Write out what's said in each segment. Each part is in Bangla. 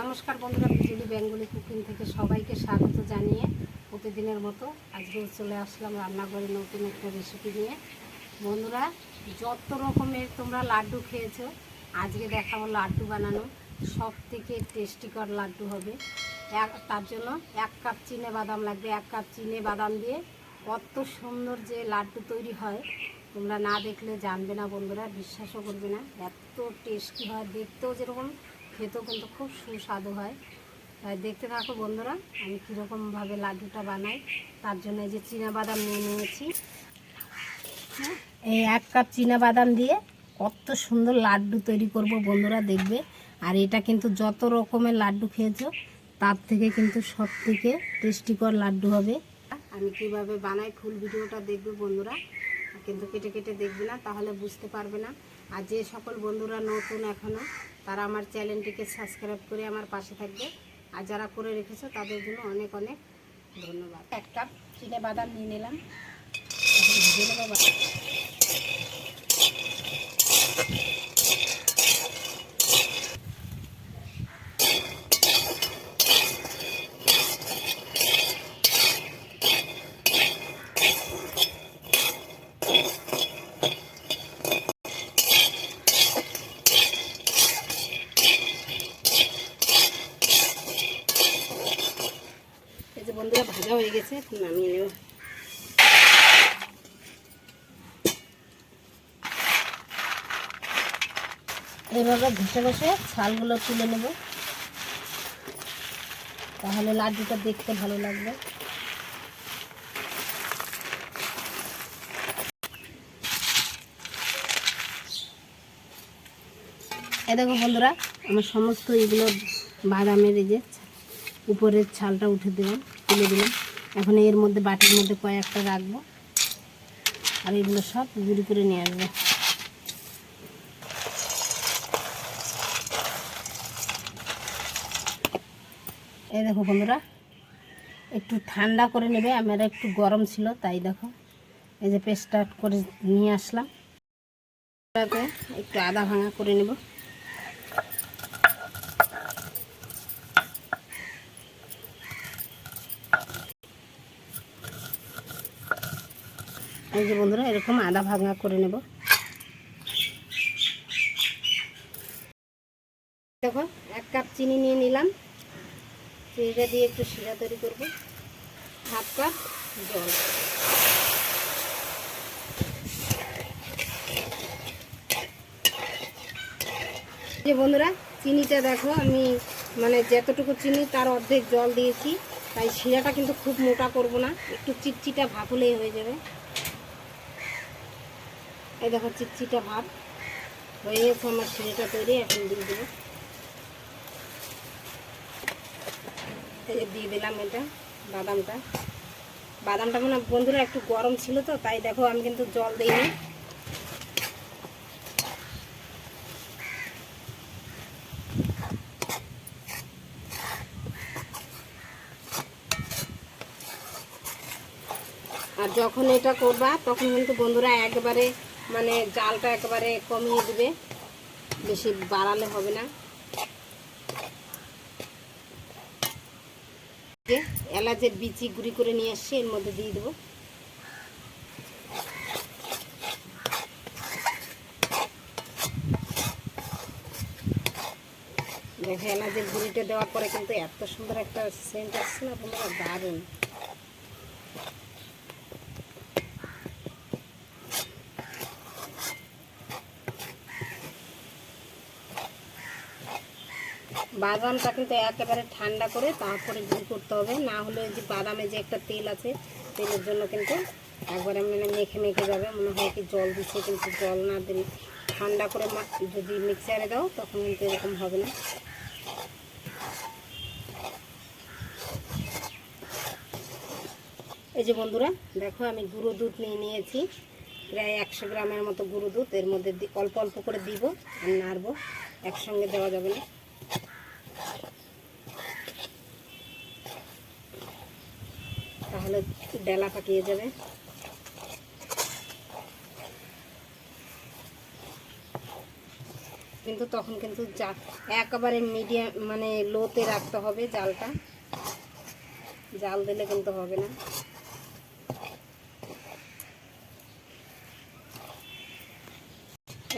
নমস্কার বন্ধুরা বিজুলি বেঙ্গলি কুকিং থেকে সবাইকে স্বাগত জানিয়ে প্রতিদিনের মতো আজকে চলে আসলাম রান্নাঘরে নতুন একটা রেসিপি নিয়ে। বন্ধুরা, যত রকমের তোমরা লাড্ডু খেয়েছো, আজকে দেখাবো লাড্ডু বানানো। সব থেকে টেস্টিকর লাড্ডু হবে। এক, তার জন্য এক কাপ চিনে বাদাম লাগবে। এক কাপ চিনে বাদাম দিয়ে কত সুন্দর যে লাড্ডু তৈরি হয়, তোমরা না দেখলে জানবে না বন্ধুরা, বিশ্বাসও করবে না। এত টেস্টি হয়, দেখতেও যেরকম খেতেও কিন্তু খুব সুস্বাদু হয়। তাই দেখতে থাকো বন্ধুরা আমি কীরকমভাবে লাড্ডুটা বানাই তার জন্য এই যে বাদাম নিয়ে নিয়েছি। হ্যাঁ, এই এক কাপ বাদাম দিয়ে কত সুন্দর লাড্ডু তৈরি করব বন্ধুরা দেখবে। আর এটা কিন্তু যত রকমের লাড্ডু খেয়েছো তার থেকে কিন্তু সব থেকে টেস্টিকর লাড্ডু হবে। আমি কীভাবে বানাই ফুল ভিডিওটা দেখবে বন্ধুরা। কিন্তু কেটে কেটে দেখবে না তাহলে বুঝতে পারবে না। আর যে সকল বন্ধুরা নতুন এখনও তারা আমার চ্যানেলটিকে সাবস্ক্রাইব করে আমার পাশে থাকবে। আর যারা করে রেখেছো, তাদের জন্য অনেক অনেক ধন্যবাদ। এক কাপ চিনে বাদাম নিয়ে নিলাম। ধন্যবাদ বাদাম। এই যে বন্ধুরা ভাজা হয়ে গেছে, এখন নামিয়ে নেব এইভাবে ঘষে ঘষে ছালগুলো তুলে নেব। তাহলে লাড্ডুটা দেখতে ভালো লাগবে। এ দেখো বন্ধুরা, আমার সমস্ত এগুলো বাদামের এই যে উপরের ছালটা উঠে দিলাম। তুলে দিলাম। এখন এর মধ্যে বাটির মধ্যে কয়েকটা রাখব। আর এগুলো সব গুঁড়ি করে নিয়ে আসব। এই দেখো বন্ধুরা, একটু ঠান্ডা করে নেবে। আমার একটু গরম ছিল, তাই দেখো। এই যে পেস্টটা করে নিয়ে আসলাম। একটু আদা ভাঙা করে নেব। এই যে বন্ধুরা, এরকম আদা ভাঙা করে নেব। দেখো, এক কাপ চিনি নিয়ে নিলাম। চিনিটা দিয়ে একটু শিরা তৈরি করব। হাফ কাপ জল। যে বন্ধুরা, চিনিটা দেখো, আমি মানে যতটুকু চিনি তার অর্ধেক জল দিয়েছি, তাই শিরাটা কিন্তু খুব মোটা করব না, একটু চিটচিটা ভাপ হলেই হয়ে যাবে। এই দেখো চিটচিটা ভাব হয়ে গেছে আমার শিরাটা তৈরি, এখন দিয়ে দেবো। দিয়ে দিলাম এটা, বাদামটা। বাদামটা মানে বন্ধুরা একটু গরম ছিল তো, তাই দেখো আমি কিন্তু জল দিইনি। আর যখন এটা করবা, তখন কিন্তু বন্ধুরা একবারে মানে জালটা একেবারে কমিয়ে দেবে। বেশি বাড়ালে হবে না। এলাচের বিচি গুঁড়ি করে নিয়ে আসছি, এর মধ্যে দিয়ে দেবো। দেখে এলাচের গুঁড়িটা দেওয়ার পরে কিন্তু এত সুন্দর একটা সেন্ট আসছে না, বন্ধুরা, দারুণ। বাদামটা কিন্তু একেবারে ঠান্ডা করে তারপরে গুঁড়ি করতে হবে। না হলে যে বাদামে যে একটা তেল আছে, তেলের জন্য কিন্তু একবারে মানে মেখে মেখে যাবে। মনে হয় কি জল দিচ্ছে, কিন্তু জল না দিলে ঠান্ডা করে যদি মিক্সারে দাও, তখন কিন্তু এরকম হবে না। এই যে বন্ধুরা, দেখো আমি গুঁড়ো দুধ নিয়ে নিয়েছি। প্রায় একশো গ্রামের মতো গুঁড়ো দুধ। এর মধ্যে অল্প অল্প করে দিব আর নাড়বো। একসঙ্গে দেওয়া যাবে না। তাহলে ডেলা পাকিয়ে যাবে। কিন্তু তখন কিন্তু যা একেবারে মিডিয়াম মানে লোতে রাখতে হবে জালটা। জাল দিলে কিন্তু হবে না।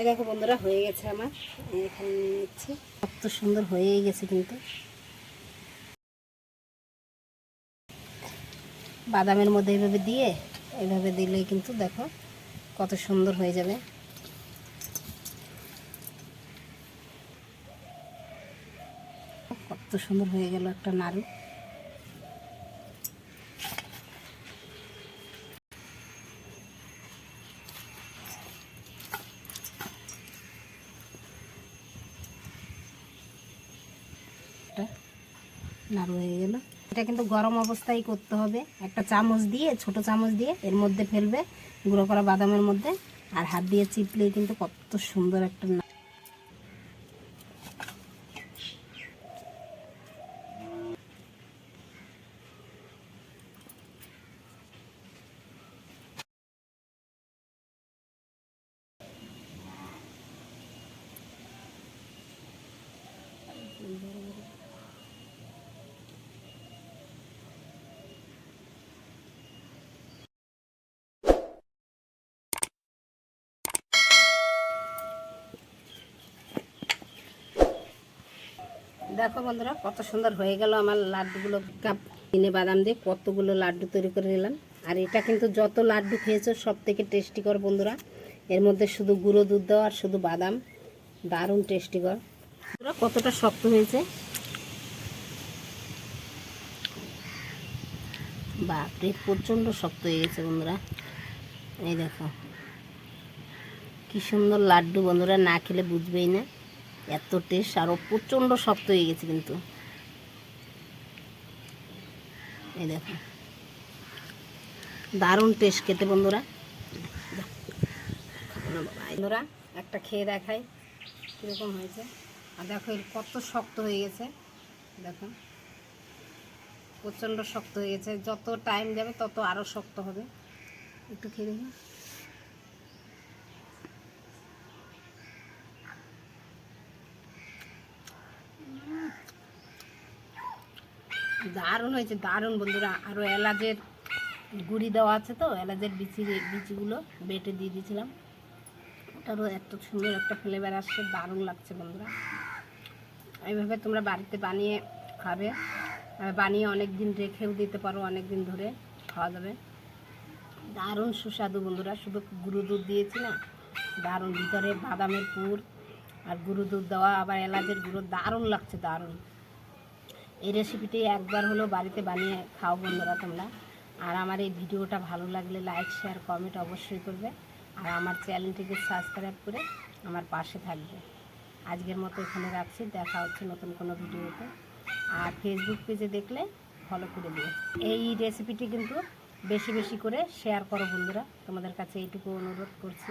দেখো বন্ধুরা, হয়ে গেছে আমার। এখানে নিচ্ছি। কত সুন্দর হয়েই গেছে কিন্তু। বাদামের মধ্যে এইভাবে দিয়ে এইভাবে দিলেই কিন্তু দেখো কত সুন্দর হয়ে যাবে। কত সুন্দর হয়ে গেল একটা নাড়ু। নাড়ু হয়ে গেল। এটা কিন্তু গরম অবস্থায় করতে হবে। একটা চামচ দিয়ে, ছোট চামচ দিয়ে এর মধ্যে ফেলবে, গুঁড়ো করা বাদামের মধ্যে, আর হাত দিয়ে চিপলে কিন্তু কত সুন্দর একটা দেখো বন্ধুরা কত সুন্দর হয়ে গেল আমার লাড্ডুগুলো। কাপ কিনে বাদাম দিয়ে কতগুলো লাড্ডু তৈরি করে নিলাম। আর এটা কিন্তু যত লাড্ডু খেয়েছো সব থেকে টেস্টিকর বন্ধুরা। এর মধ্যে শুধু গুঁড়ো দুধ দেওয়া আর শুধু বাদাম। দারুণ টেস্টিকর বন্ধুরা, কতটা শক্ত হয়েছে। বাপরে প্রচণ্ড শক্ত হয়ে গেছে বন্ধুরা। এই দেখো কি সুন্দর লাড্ডু বন্ধুরা না খেলে বুঝবেই না। এত টেস্ট আরও প্রচণ্ড শক্ত হয়ে গেছে কিন্তু। এই দেখো। দারুণ টেস্ট খেতে বন্ধুরা। বন্ধুরা, একটা খেয়ে দেখাই কীরকম হয়েছে। আর দেখো এর কত শক্ত হয়ে গেছে। দেখো। প্রচণ্ড শক্ত হয়ে গেছে। যত টাইম যাবে তত আরও শক্ত হবে। একটু খেয়ে দেখি। দারুণ হয়েছে, দারুণ বন্ধুরা। আরও এলাচের গুঁড়ি দেওয়া আছে তো, এলাচের বিচি, বিচিগুলো বেটে দিয়ে দিয়েছিলাম। ওটারও এত সুন্দর একটা ফ্লেভার আসছে, দারুণ লাগছে বন্ধুরা। এইভাবে তোমরা বাড়িতে বানিয়ে খাবে বানিয়ে অনেক দিন রেখেও দিতে পারো অনেক দিন ধরে খাওয়া যাবে। দারুণ সুস্বাদু বন্ধুরা, শুধু গুঁড়ো দুধ দিয়েছি না, দারুণ। ভিতরে বাদামের পুর আর গুঁড়ো দুধ দেওয়া, আবার এলাচের গুঁড়ো, দারুণ লাগছে, দারুণ। এই রেসিপিটি একবার হলো বাড়িতে বানিয়ে খাও বন্ধুরা তোমরা। আর আমার এই ভিডিওটা ভালো লাগলে লাইক শেয়ার কমেন্ট অবশ্যই করবে। আর আমার চ্যানেলটিকে সাবস্ক্রাইব করে আমার পাশে থাকবে। আজকের মতো এখানে রাখছি। দেখা হচ্ছে নতুন কোনো ভিডিওতে। আর ফেসবুক পেজে দেখলে ফলো করে দিও। এই রেসিপিটি কিন্তু বেশি বেশি করে শেয়ার করো বন্ধুরা। তোমাদের কাছে এইটুকু অনুরোধ করছি।